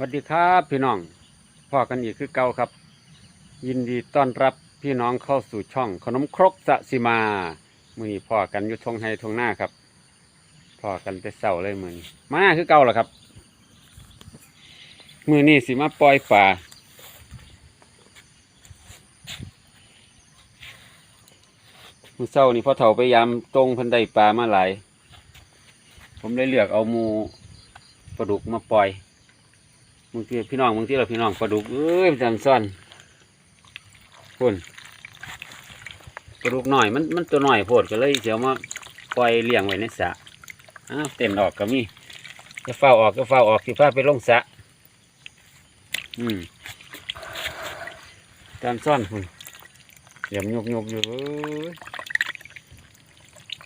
สวัสดีครับพี่น้องพ่อกันอีกคือเก่าครับ ยินดีต้อนรับพี่น้องเข้าสู่ช่องขนมครกสะสิมา มือนี้พ่อกันอยุทงให้ทงหน้าครับพ่อกันไปเศร้าเลยมือนมาคือเก่าเหรอครับ มือนี้สิมาปล่อยป่ามือเศร้านี่พ่อเฒ่าพยายามตรงพันไดปลามาหลาย ผมเลยเลือกเอาหมูปลาดุกมาปล่อย บางทีพี่น้องบางทีเราพี่น้องปลาดุกเอ้ยจำซ่อนคุณปลาดุกหน่อยมันมันตัวหน่อยโพดก็เลยเสียวมาปล่อยเลี้ยงไว้ในสระอ้าวเต้นออกก็มีจะเฝ้าออกก็เฝ้าออกที่ฟ้าไปลงสระอืมจำซ่อนคุณเหลี่ยมยุบยุบอยู่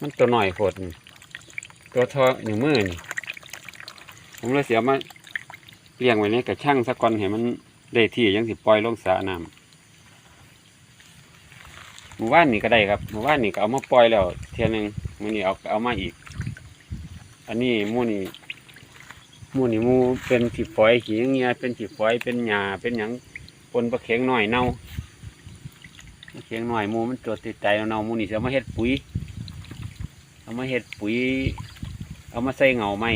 มันตัวหน่อยโพดนี่ตัวทอหนึ่งมือนี่ผมเลยเสียมา เลี้ยงไว้ในกระช่างสักก่อนให้มันได้ที่ยังสิปล่อยลงสระน้ำหมู่บ้านนี่ก็ได้ครับหมู่บ้านนี่ก็เอามาปล่อยแล้ว เทียนึงมื้อนี้เอาเอามาอีก อันนี้มูนี่มูนี่มูเป็นผีฝอยขี้เงี้ยเป็นผีฝอยเป็นหญ้าเป็นหยังปนปลาเข็งหน่อยเน่าปลาเข็งหน่อยมูมันตัวติดใจเน่ามูนี่สิเอามาเฮ็ดปุ๋ยเอามาเฮ็ดปุ๋ย เอามาใส่เงาไม้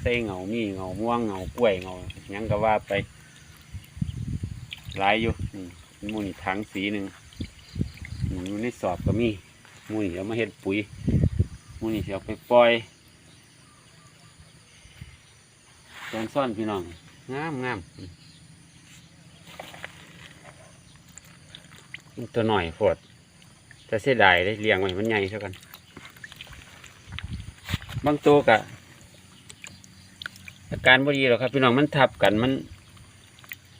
ใส่เงามีเงาม่วงเงากล้วยเงาหยังก็ว่าไปหลายอยู่อืมหมูนี่ถังสีหนึ่งอืมอยู่ในสอบก็มีหมูนี่เอามาเฮ็ดปุ๋ยมูนี่สิเอาไปปล่อยตอนซ่อนพี่น้องงามงามมันตัวหน่อยโพดจะเสียดายเลยเลี้ยงไว้มันใหญ่เท่ากัน บางตัวกะ อาการบ่ดีหรอกครับ พี่น้องมันทับกันมัน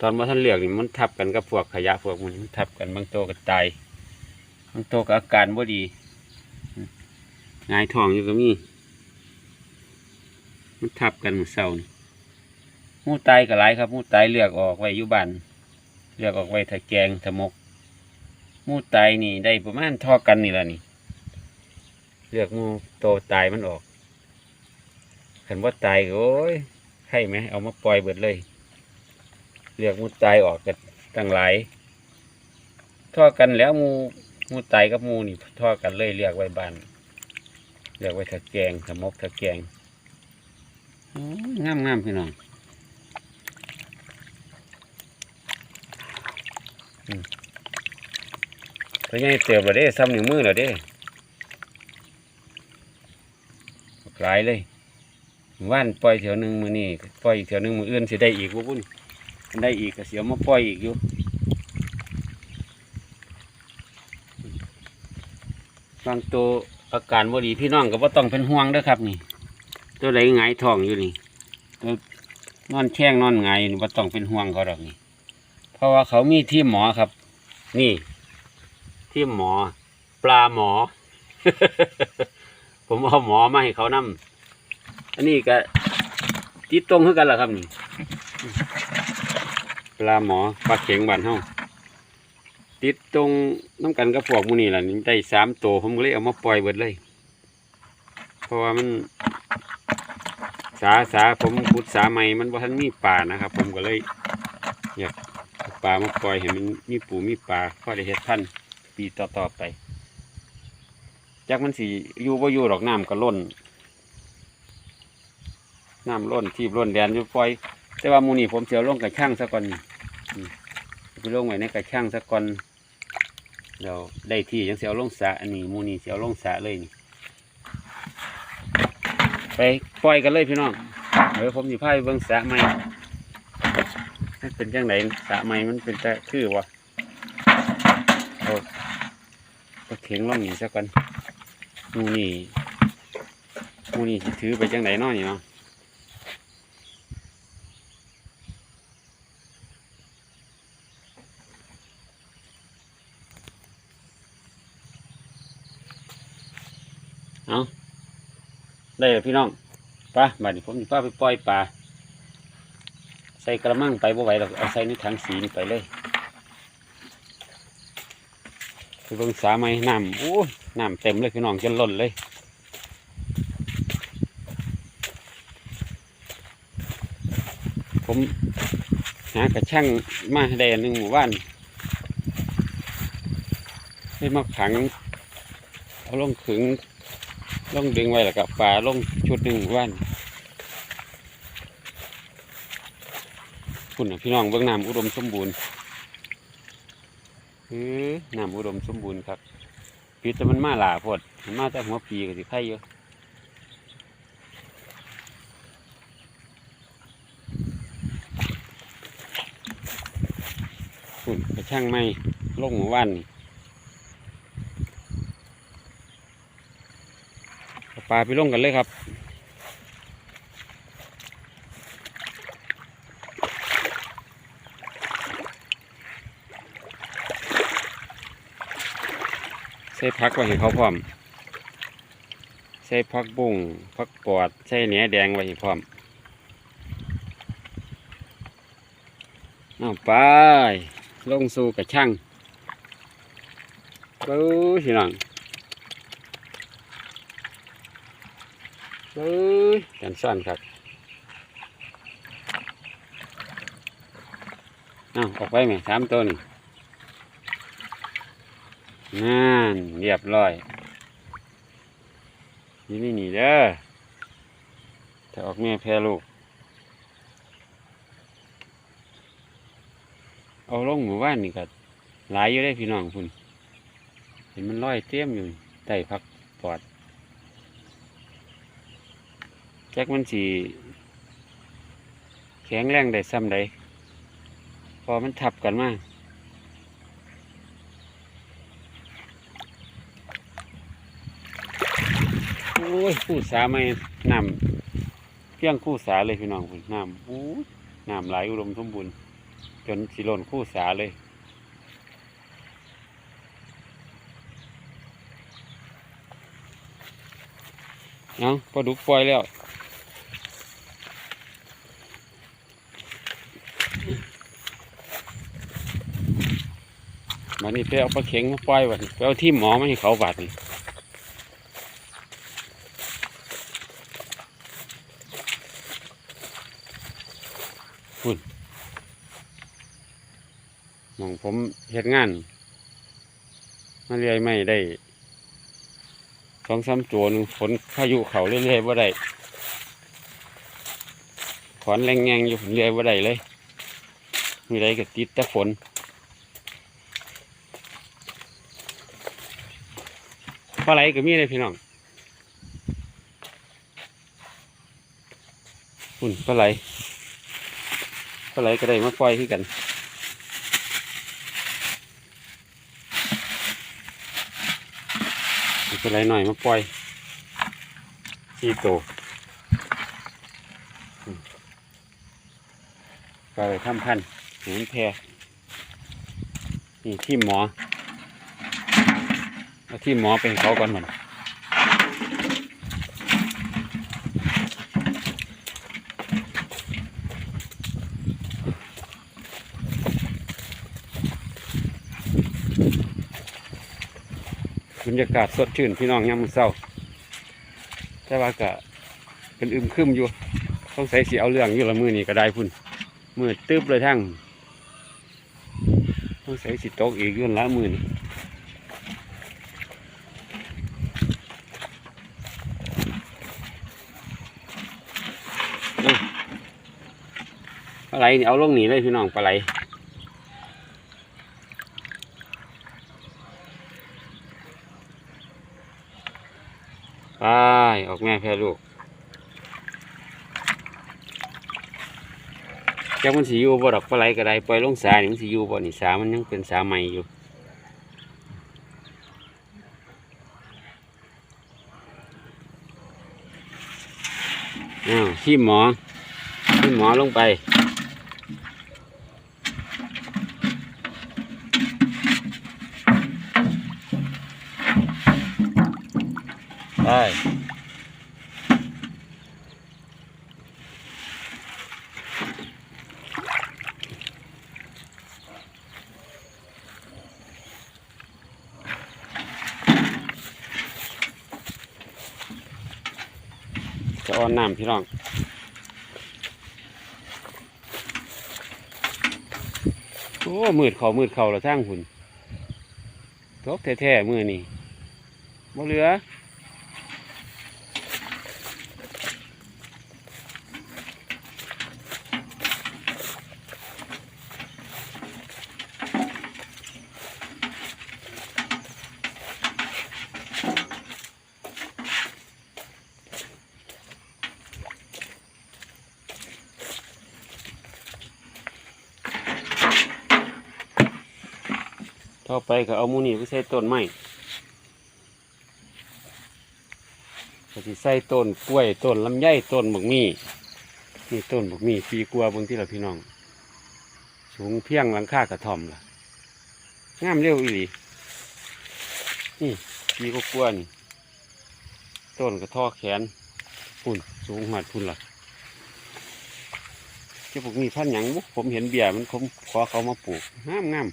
ตอนมาท่านเลือกนี่มันทับกันกับพวกขยะพวกมันมันทับกันบางโตัวก็ตายบางโตัวก็อาการบ่ดีงายท้องอยู่ก็มีมันทับกันหมือเศร้านี่หมูตายก็หลายครับหมูตายเลือกออกไว้อยู่บ้านเลือกออกไว้ถ้าแกงถ้ามกมูตายนี่ได้ประมาณทอกันนี่ละนี่ เลือกมูโตตายมันออกขันว่าตายโอ้ย ใช่ไหมเอามาปล่อยเบิดเลยเรียกมูตายออกกันตั้งหลายท่อกันแล้วมูมูไตกับมูนี่ท่อกันเลยเรียกไว้บานเรียกไว้ถะแกงถะมกถะแกงงามงามพี่น้องอืมตัวใหญ่เติบแล้วเด้ซ้ำนิ้วมือแล้วเด้หลายเลย ว่านปล่อยเถียวหนึ่งมือนี่ปล่อยอีกเถียวหนึ่งมืออื่นสิได้อีกพุ่นได้อีกก็เสียวมาปล่อยอีกอยู่บางตัวอาการบ่ดีพี่น้องก็บ่ต้องเป็นห่วงเด้อครับ นี่ ตัวใดหงายท้องอยู่นี่ตัวนอนแช่งนอนหงายนี่บ่ต้องเป็นห่วงเขาดอกนี่ เพราะว่าเขามีที่หมอครับ นี่ ที่หมอ ปลาหมอ ผมเอาหมอมาให้เขานำ อันนี้ก็ติดตรงคือกันล่ะครับนี่ปลาหมอปลาเข็งบานเฮาติดตรงน้ำกันกับพวกมูนี่แหละนี่ได้สามตัวผมก็เลยเอามาปล่อยเบิดเลย เพราะว่ามัน สาสาผมขุดสาใหม่มันว่าท่านมีป่านะครับ ผมก็เลยอยากปลามาปล่อยให้มันมีปูมีปลาพอได้เฮ็ดพันปีต่อๆไปจากมันสีอยู่บ่อยู่ดอกน้ำก็ล้น น้ำล้นทีบล้นแดนอยู่ปล่อย แต่ว่ามูนี่ผมเสียวลงกระช่างซะก่อนไปลงไว้ในกระช่างซะก่อนเดี๋ยวได้ที่ยังเสียวลงสะอันนี้มูนี่เสียวลงสะเลยนี่ไปปล่อยกันเลยพี่น้องเดี๋ยวผมสิพาไปเบิ่งสะใหม่มันเป็นจังไหนสะใหม่มันเป็นแต่คือวะเอาก็เข็งล่องนี่ซะก่อนมูนี่มูนี่ถือไปจังไหนเนาะนี่เนาะ เอาได้เลยพี่น้องปลาบัดนี้ผมจะพาไปปล่อยปลาใส่กระมังไปบ่ไหวหรอกเอาใส่ในถังสีนี่ไปเลยไปเบิ่งสาไหมน้ำโอ้ยน้ำเต็มเลยพี่น้องจนล้นเลยผมหากระช่างมาได้อันหนึ่งหมู่บ้านได้มาขัง เอาลงขึง ลงดึงไว้แล้วกับปลาลงชุดหนึ่งหมู่บ้านคุณน่ะพี่น้องเบื้องน้ำอุดมสมบูรณ์เออน้ำอุดมสมบูรณ์ครับปีแต่มันมาหลาพดมันมาแต่หัวปีก็สิไข่เยอะคุณกระช่างไม่ลงหมู่บ้านนี่เอา ปลาไปลงกันเลยครับใส่พักไว้ให้เขาพร้อมใส่พักบุ้งพักปอดใส่เหนียแดงไว้ให้พร้อมเอาไปลงสู่กระช่างปื้อพี่น้อง ปื้อกันซ่อนครับเอาออกไปไหมสามตัวนี่นั่นเรียบร้อยนี่นี่นี่เด้อถ้าออกแม่แพ้ลูก เอาลงหมู่บ้านนี่ก็หลายอยู่ได้พี่น้องคุณเห็นมันลอยเตี้ยมอยู่ใต้พักปอด แจ็คมันสีแข็งแรงได้ซ้ำใดพอมันทับกันมากโอ้ยคู่สาไม่นำเพียงคู่สาเลยพี่น้องคุณน้ำอู้น้ำไหลอุดมสมบูรณ์จนสิหล่นคู่สาเลยเอาะปลาดุกปล่อยแล้ว บัดนี้ไปเอาปลาเข็งมาปล่อยวันี้ไปเอาที่หมอมาให้เขาบาดนี่หมองผมเฮ็ดงาน มาเรื่อยไม่ได้สองสามตัวหนึงฝนพายุเขาเรื่อยๆว่าได้ขอนแรงแงงอยู่เรื่อยว่าได้เลยมีไรก็ติดแต่ฝน ปลาไหลก็มีเลยพี่น้องอุ่นปลาไหลปลาไหลก็ได้มาปล่อยที่กันมีตัวไรหน่อยมาปล่อยสี่ตัวอืมก็เลยทำพันธุ์เห็นแพรนี่ที่หมอ เอาที่หมอเป็นเขาก่อนหมดบรรยากาศสดชื่นพี่น้องยามมื้อเช้าแต่ว่าก็เป็นอึมครึมอยู่ต้องใส่สีเอาเรื่องอยู่ละมือนี่ก็ได้พุ่นมือตึบเลยทั้งต้องใส่สีตกอีกยุ่นละมือนี่เอ้ยปลา ไหลนี่เอาลงหนีเลยพี่น้องปลาไหลไปออกแม่แพ้ลูกเจ้ามันสิอยู่บ่ดอกปลาไหลก็ได้ปล่อยลงสาหนี่มันสิอยู่บ่นี่สามันยังเป็นสาใหม่อยู่อ้าวที่หมอที่หมอลงไป ไปจะอ่อนน้ำพี่น้องโอ้มืดเขามืดเขาเราสร้างหุ่นทกแท้ๆมือนี่บ่เหลือ ต่อไปก็เอามูนี่ไปใส่ต้นไม้ก็สิใส่ต้นกล้วยต้นลำไยต้นบักมี่นี่ต้นบักมี่ปีกัวบางที่เราพี่น้อง สูงเพียงหลังคากระท่อมล่ะงามเร็วอีหลีนี่ปีก็กลัวนี่ต้นกระท่อแขนพุ่นสูงหัดพุ่นล่ะเจ้าพวกนี้พันหยังบุผมเห็นเบียร์มันผมขอเขามาปลูกงามงาม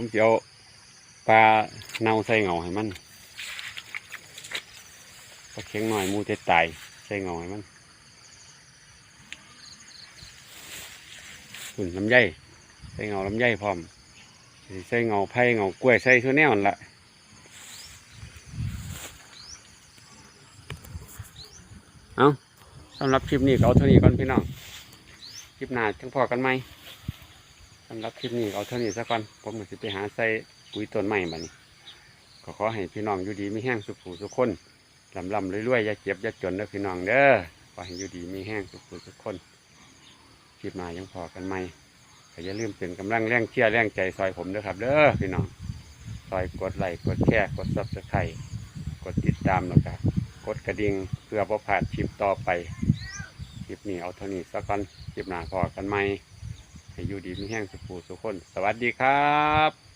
ผมจะเอาปลาเน่าใส่เงาให้มันปลาเค็งหน่อยมูจะตายใส่เงาให้มันหุ่นลำไยใส่เงาลำไยพร้อมใส่เงาไผ่เงากล้วยใส่ทั่วแนวนั่นละเอาสำหรับคลิปนี้ก็เอาเท่านี้ก่อนพี่น้อง คลิปหน้าจังพอกันไหม สำหรับคลิปนี้เอาเท่านี้ซะก่อนผมก็สิไปหาใส่ปุ๋ยต้นใหม่บัดนี้ก็ขอให้พี่น้องอยู่ดีมีแห้งสุขผูสุขคนลำลำรวยๆอย่าเจ็บอย่าจนเด้อพี่น้องเด้อขอให้อยู่ดีมีแห้งสุขผูสุขคนคลิปหน้ายังพอกันไหมอย่าลืมเป็นกำลังแรงเชียร์แรงใจซอยผมด้อครับเด้อพี่น้องซอยกดไลค์กดแชร์กดซับสไครต์กดติดตามแล้วก็กดกระดิ่งเพื่อประพาดคลิปต่อไปคลิปนี้เอาเท่านี้ซะก่อนคลิปหน้าพอกันไหม ให้อยู่ดีมีแห้งสุขูสุขคน สวัสดีครับ